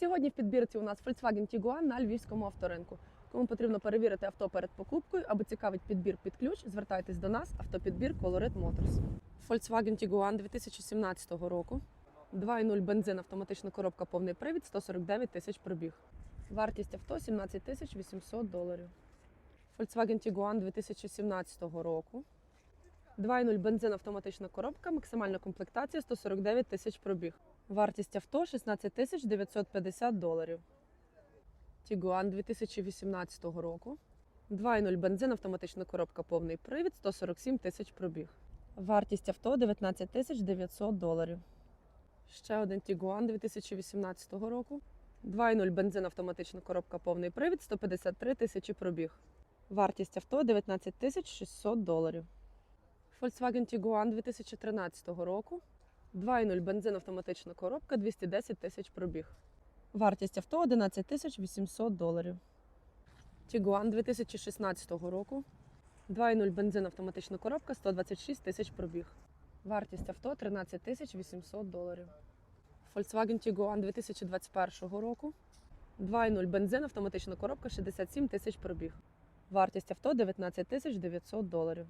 Сьогодні в підбірці у нас Volkswagen Tiguan на львівському авторинку. Кому потрібно перевірити авто перед покупкою або цікавить підбір під ключ, звертайтесь до нас. Автопідбір Colorit Motors. Volkswagen Tiguan 2017 року. 2.0 бензин, автоматична коробка, повний привід, 149 тисяч пробіг. Вартість авто 17 тисяч 800 доларів. Volkswagen Tiguan 2017 року. 2.0 бензин, автоматична коробка, максимальна комплектація 149 тисяч пробіг. Вартість авто 16 тисяч 950 доларів. Tiguan 2018 року. 2.0 бензин, автоматична коробка, повний привід, 147 тисяч пробіг. Вартість авто 19 тисяч 900 доларів. Ще один Tiguan 2018 року. 2.0 бензин, автоматична коробка, повний привід, 153 тисячі пробіг. Вартість авто 19 тисяч 600 доларів. Volkswagen Tiguan 2013 року. 2.0 бензин, автоматична коробка, 210 тисяч пробіг. Вартість авто 11 тисяч 800 доларів. Tiguan 2016 року. 2.0 бензин, автоматична коробка, 126 тисяч пробіг. Вартість авто 13 тисяч 800 доларів. Volkswagen Tiguan 2021 року. 2.0 бензин, автоматична коробка, 67 тисяч пробіг. Вартість авто 19 тисяч 900 доларів.